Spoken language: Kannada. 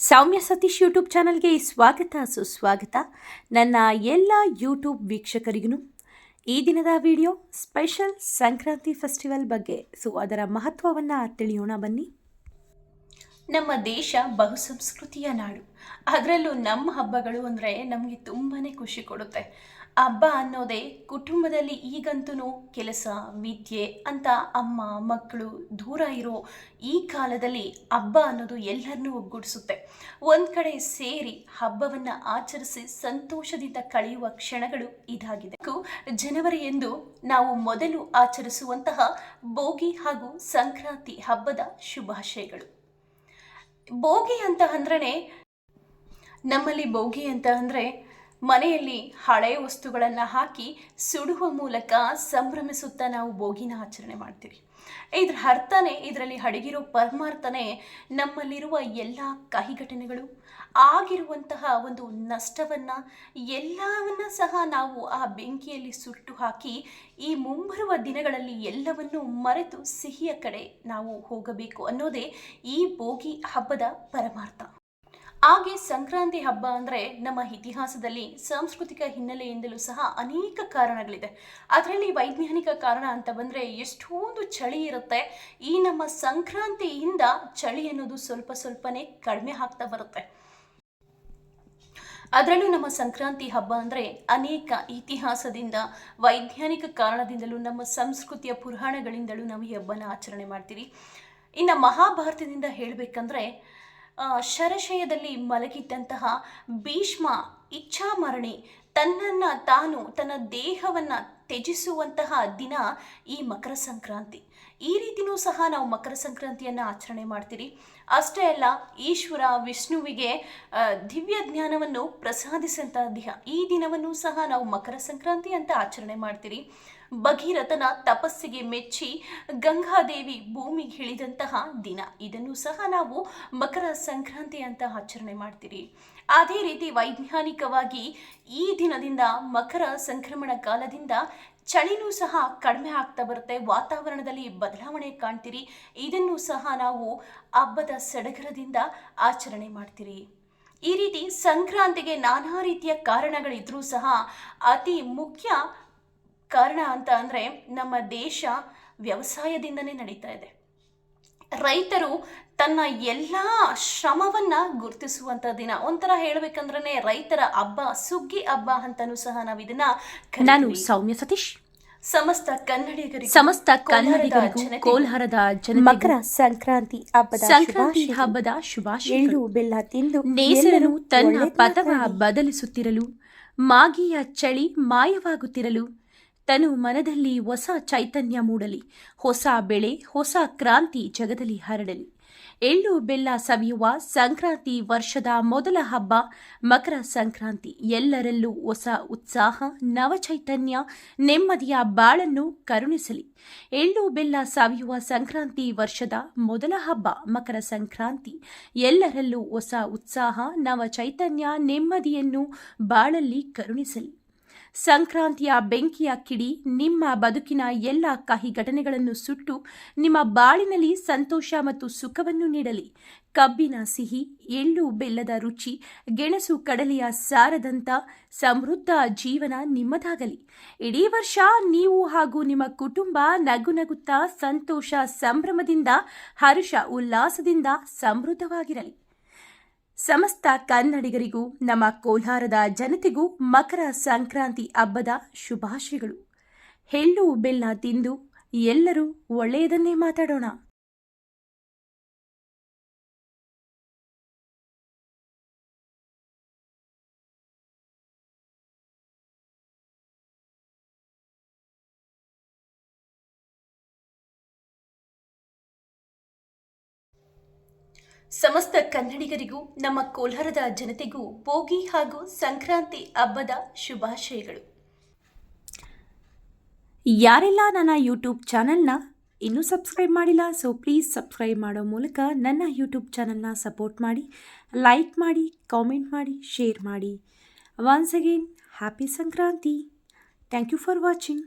ಸೌಮ್ಯ ಸತೀಶ್ ಯೂಟ್ಯೂಬ್ ಚಾನಲ್ಗೆ ಸ್ವಾಗತ, ಸುಸ್ವಾಗತ. ನನ್ನ ಎಲ್ಲ ಯೂಟ್ಯೂಬ್ ವೀಕ್ಷಕರಿಗೂ ಈ ದಿನದ ವಿಡಿಯೋ ಸ್ಪೆಷಲ್ ಸಂಕ್ರಾಂತಿ ಫೆಸ್ಟಿವಲ್ ಬಗ್ಗೆ, ಸೊ ಅದರ ಮಹತ್ವವನ್ನು ತಿಳಿಯೋಣ ಬನ್ನಿ. ನಮ್ಮ ದೇಶ ಬಹುಸಂಸ್ಕೃತಿಯ ನಾಡು. ಅದರಲ್ಲೂ ನಮ್ಮ ಹಬ್ಬಗಳು ಅಂದರೆ ನಮಗೆ ತುಂಬಾ ಖುಷಿ ಕೊಡುತ್ತೆ. ಹಬ್ಬ ಅನ್ನೋದೇ ಕುಟುಂಬದಲ್ಲಿ ಈಗಂತೂ ಕೆಲಸ, ವಿದ್ಯೆ ಅಂತ ಅಮ್ಮ, ಮಕ್ಕಳು ದೂರ ಇರೋ ಈ ಕಾಲದಲ್ಲಿ ಹಬ್ಬ ಅನ್ನೋದು ಎಲ್ಲರನ್ನೂ ಒಗ್ಗೂಡಿಸುತ್ತೆ. ಒಂದು ಕಡೆ ಸೇರಿ ಹಬ್ಬವನ್ನು ಆಚರಿಸಿ ಸಂತೋಷದಿಂದ ಕಳೆಯುವ ಕ್ಷಣಗಳು ಇದಾಗಿದೆ. ಜನವರಿ ಎಂದು ನಾವು ಮೊದಲು ಆಚರಿಸುವಂತಹ ಭೋಗಿ ಹಾಗೂ ಸಂಕ್ರಾಂತಿ ಹಬ್ಬದ ಶುಭಾಶಯಗಳು. ಭೋಗಿ ಅಂತ ಅಂದ್ರೆ ನಮ್ಮಲ್ಲಿ ಭೋಗಿ ಅಂತ ಅಂದರೆ ಮನೆಯಲ್ಲಿ ಹಳೆ ವಸ್ತುಗಳನ್ನು ಹಾಕಿ ಸುಡುವ ಮೂಲಕ ಸಂಭ್ರಮಿಸುತ್ತಾ ನಾವು ಭೋಗಿನ ಆಚರಣೆ ಮಾಡ್ತೀವಿ. ಇದ್ರ ಅರ್ಥನೇ ಇದರಲ್ಲಿ ಅಡಗಿರೋ ಪರಮಾರ್ಥನೇ ನಮ್ಮಲ್ಲಿರುವ ಎಲ್ಲ ಕಹಿ ಘಟನೆಗಳು ಆಗಿರುವಂತಹ ಒಂದು ನಷ್ಟವನ್ನು, ಎಲ್ಲವನ್ನ ಸಹ ನಾವು ಆ ಬೆಂಕಿಯಲ್ಲಿ ಸುಟ್ಟು ಹಾಕಿ ಈ ಮುಂಬರುವ ದಿನಗಳಲ್ಲಿ ಎಲ್ಲವನ್ನೂ ಮರೆತು ಸಿಹಿಯ ಕಡೆ ನಾವು ಹೋಗಬೇಕು ಅನ್ನೋದೇ ಈ ಭೋಗಿ ಹಬ್ಬದ ಪರಮಾರ್ಥ. ಹಾಗೆ ಸಂಕ್ರಾಂತಿ ಹಬ್ಬ ಅಂದರೆ ನಮ್ಮ ಇತಿಹಾಸದಲ್ಲಿ ಸಾಂಸ್ಕೃತಿಕ ಹಿನ್ನೆಲೆಯಿಂದಲೂ ಸಹ ಅನೇಕ ಕಾರಣಗಳಿದೆ. ಅದರಲ್ಲಿ ವೈಜ್ಞಾನಿಕ ಕಾರಣ ಅಂತ ಬಂದರೆ ಎಷ್ಟೊಂದು ಚಳಿ ಇರುತ್ತೆ. ಈ ನಮ್ಮ ಸಂಕ್ರಾಂತಿಯಿಂದ ಚಳಿ ಅನ್ನೋದು ಸ್ವಲ್ಪ ಸ್ವಲ್ಪನೇ ಕಡಿಮೆ ಆಗ್ತಾ ಬರುತ್ತೆ. ಅದರಲ್ಲೂ ನಮ್ಮ ಸಂಕ್ರಾಂತಿ ಹಬ್ಬ ಅಂದರೆ ಅನೇಕ ಇತಿಹಾಸದಿಂದ, ವೈಜ್ಞಾನಿಕ ಕಾರಣದಿಂದಲೂ, ನಮ್ಮ ಸಂಸ್ಕೃತಿಯ ಪುರಾಣಗಳಿಂದಲೂ ನಾವು ಈ ಹಬ್ಬನ ಆಚರಣೆ ಮಾಡ್ತೀವಿ ಇನ್ನು ಮಹಾಭಾರತದಿಂದ ಹೇಳಬೇಕಂದ್ರೆ ಶರಶಯದಲ್ಲಿ ಮಲಗಿದ್ದಂತಹ ಭೀಷ್ಮ ಇಚ್ಛಾಮರಣಿ, ತನ್ನನ್ನು ತಾನು ತನ್ನ ದೇಹವನ್ನು ತ್ಯಜಿಸುವಂತಹ ದಿನ ಈ ಮಕರ ಸಂಕ್ರಾಂತಿ. ಈ ರೀತಿಯೂ ಸಹ ನಾವು ಮಕರ ಸಂಕ್ರಾಂತಿಯನ್ನು ಆಚರಣೆ ಮಾಡ್ತೀರಿ. ಅಷ್ಟೇ ಅಲ್ಲ, ಈಶ್ವರ ವಿಷ್ಣುವಿಗೆ ದಿವ್ಯ ಜ್ಞಾನವನ್ನು ಪ್ರಸಾದಿಸಂತಹ ದಿನ ಈ ದಿನವನ್ನು ಸಹ ನಾವು ಮಕರ ಸಂಕ್ರಾಂತಿ ಅಂತ ಆಚರಣೆ ಮಾಡ್ತೀರಿ. ಭಗೀರಥನ ತಪಸ್ಸಿಗೆ ಮೆಚ್ಚಿ ಗಂಗಾದೇವಿ ಭೂಮಿಗೆ ಇಳಿದಂತಹ ದಿನ. ಇದನ್ನು ಸಹ ನಾವು ಮಕರ ಸಂಕ್ರಾಂತಿ ಅಂತ ಆಚರಣೆ ಮಾಡ್ತೀರಿ. ಅದೇ ರೀತಿ ವೈಜ್ಞಾನಿಕವಾಗಿ ಈ ದಿನದಿಂದ ಮಕರ ಸಂಕ್ರಮಣ ಕಾಲದಿಂದ ಚಳಿನೂ ಸಹ ಕಡಿಮೆ ಆಗ್ತಾ ಬರುತ್ತೆ. ವಾತಾವರಣದಲ್ಲಿ ಬದಲಾವಣೆ ಕಾಣ್ತೀರಿ. ಇದನ್ನು ಸಹ ನಾವು ಹಬ್ಬದ ಸಡಗರದಿಂದ ಆಚರಣೆ ಮಾಡ್ತೀರಿ. ಈ ರೀತಿ ಸಂಕ್ರಾಂತಿಗೆ ನಾನಾ ರೀತಿಯ ಕಾರಣಗಳಿದ್ರೂ ಸಹ ಅತಿ ಮುಖ್ಯ ಕಾರಣ ಅಂತ ಅಂದರೆ ನಮ್ಮ ದೇಶ ವ್ಯವಸಾಯದಿಂದನೇ ನಡೀತಾ ಇದೆ. ರೈತರು ತನ್ನ ಎಲ್ಲ ಶ್ರಮವನ್ನ ಗುರುತಿಸುವಂತ ದಿನ. ಒಂಥರ ಹೇಳ್ಬೇಕಂದ್ರೆ ರೈತರ ಹಬ್ಬ ಸುಗ್ಗಿ ಹಬ್ಬ ಅಂತಲೂ ಸಹ ನಾವು ಇದನ್ನ ನಾನು ಸೌಮ್ಯ ಸತೀಶ್. ಸಮಸ್ತ ಕನ್ನಡಿಗರಿಗೆ ಸಮಸ್ತ ಕನ್ನಡಿಗರಿಗೂ ಕೋಲಾರದ ಮಕರ ಸಂಕ್ರಾಂತಿ ಹಬ್ಬದ ಸಂಕ್ರಾಂತಿ ಹಬ್ಬದ ಶುಭಾಶಯ ಎಳ್ಳು ಬೆಲ್ಲ ತಿಂದು ನೇಸರನು ತನ್ನ ಪದವ ಬದಲಿಸುತ್ತಿರಲು ಮಾಗಿಯ ಚಳಿ ಮಾಯವಾಗುತ್ತಿರಲು ತನು ಮನದಲ್ಲಿ ಹೊಸ ಚೈತನ್ಯ ಮೂಡಲಿ, ಹೊಸ ಬೆಳೆ, ಹೊಸ ಕ್ರಾಂತಿ ಜಗದಲ್ಲಿ ಹರಡಲಿ. ಎಳ್ಳು ಬೆಲ್ಲ ಸವಿಯುವ ಸಂಕ್ರಾಂತಿ ವರ್ಷದ ಮೊದಲ ಹಬ್ಬ, ಮಕರ ಸಂಕ್ರಾಂತಿ. ಎಲ್ಲರಲ್ಲೂ ಹೊಸ ಉತ್ಸಾಹ ನವ ಚೈತನ್ಯ ನೆಮ್ಮದಿಯ ಬಾಳನ್ನು ಕರುಣಿಸಲಿ. ಎಳ್ಳು ಬೆಲ್ಲ ಸವಿಯುವ ಸಂಕ್ರಾಂತಿ ವರ್ಷದ ಮೊದಲ ಹಬ್ಬ, ಮಕರ ಸಂಕ್ರಾಂತಿ. ಎಲ್ಲರಲ್ಲೂ ಹೊಸ ಉತ್ಸಾಹ ನವ ಚೈತನ್ಯ ನೆಮ್ಮದಿಯನ್ನು ಬಾಳಲ್ಲಿ ಕರುಣಿಸಲಿ. ಸಂಕ್ರಾಂತಿಯ ಬೆಂಕಿಯ ಕಿಡಿ, ನಿಮ್ಮ ಬದುಕಿನ ಎಲ್ಲ ಕಹಿ ಘಟನೆಗಳನ್ನು ಸುಟ್ಟು ನಿಮ್ಮ ಬಾಳಿನಲ್ಲಿ ಸಂತೋಷ ಮತ್ತು ಸುಖವನ್ನು ನೀಡಲಿ. ಕಬ್ಬಿನ ಸಿಹಿ, ಎಳ್ಳು ಬೆಲ್ಲದ ರುಚಿ, ಗೆಣಸು ಕಡಲೆಯ ಸಾರದಂತ ಸಮೃದ್ಧ ಜೀವನ ನಿಮ್ಮದಾಗಲಿ. ಇಡೀ ವರ್ಷ ನೀವು ಹಾಗೂ ನಿಮ್ಮ ಕುಟುಂಬ ನಗು ನಗುತ್ತಾ ಸಂತೋಷ ಸಂಭ್ರಮದಿಂದ, ಹರ್ಷ, ಉಲ್ಲಾಸದಿಂದ ಸಮೃದ್ಧವಾಗಿರಲಿ. ಸಮಸ್ತ ಕನ್ನಡಿಗರಿಗೂ, ನಮ್ಮ ಕೋಲಾರದ ಜನತೆಗೂ ಮಕರ ಸಂಕ್ರಾಂತಿ ಹಬ್ಬದ ಶುಭಾಶಯಗಳು. ಹೆಳ್ಳು ಬೆಲ್ಲ ತಿಂದು ಎಲ್ಲರೂ ಒಳ್ಳೆಯದನ್ನೇ ಮಾತಾಡೋಣ. ಸಮಸ್ತ ಕನ್ನಡಿಗರಿಗೂ, ನಮ್ಮ ಕೋಲಾರದ ಜನತೆಗೂ ಭೋಗಿ ಹಾಗೂ ಸಂಕ್ರಾಂತಿ ಹಬ್ಬದ ಶುಭಾಶಯಗಳು. ಯಾರೆಲ್ಲ ನನ್ನ ಯೂಟ್ಯೂಬ್ ಚಾನಲ್ನ ಇನ್ನೂ ಸಬ್ಸ್ಕ್ರೈಬ್ ಮಾಡಿಲ್ಲ ಸೊ ಪ್ಲೀಸ್ ಸಬ್ಸ್ಕ್ರೈಬ್ ಮಾಡೋ ಮೂಲಕ ನನ್ನ ಯೂಟ್ಯೂಬ್ ಚಾನಲ್ನ ಸಪೋರ್ಟ್ ಮಾಡಿ ಲೈಕ್ ಮಾಡಿ ಕಾಮೆಂಟ್ ಮಾಡಿ ಶೇರ್ ಮಾಡಿ. Once again happy Sankranti. Thank you for watching